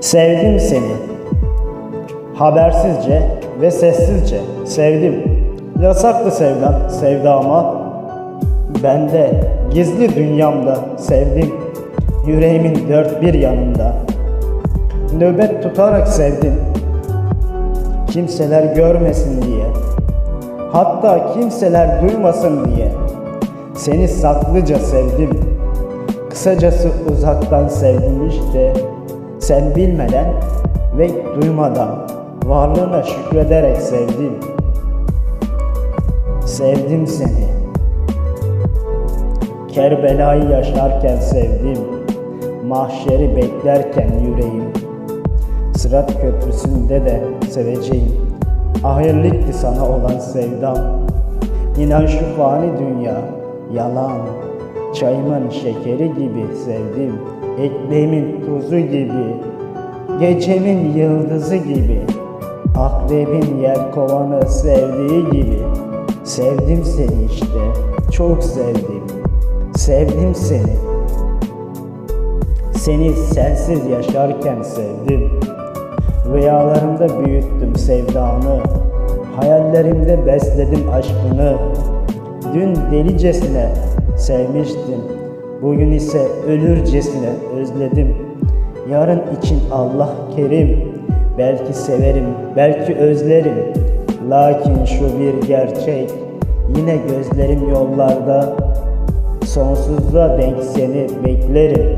Sevdim seni. Habersizce ve sessizce sevdim. Yasaktı sevdan, sevdama. Ben de gizli dünyamda sevdim. Yüreğimin dört bir yanında. Nöbet tutarak sevdim. Kimseler görmesin diye. Hatta kimseler duymasın diye. Seni saklıca sevdim. Kısacası uzaktan sevdim işte. Sen bilmeden ve duymadan varlığına şükrederek sevdim. Sevdim seni. Kerbela'yı yaşarken sevdim. Mahşeri beklerken yüreğim. Sırat köprüsünde de seveceğim. Ahirlikti sana olan sevdam. İnan şu fani dünya yalan. Çayımın şekeri gibi sevdim. Ekmeğimin tuzu gibi. Gecemin yıldızı gibi. Akrebin yer kovanı sevdiği gibi. Sevdim seni işte. Çok sevdim. Sevdim seni. Seni sensiz yaşarken sevdim. Rüyalarımda büyüttüm sevdanı. Hayallerimde besledim aşkını. Dün delicesine sevmiştim. Bugün ise ölürcesine özledim. Yarın için Allah kerim. Belki severim, belki özlerim. Lakin şu bir gerçek. Yine gözlerim yollarda. Sonsuzluğa denk seni beklerim.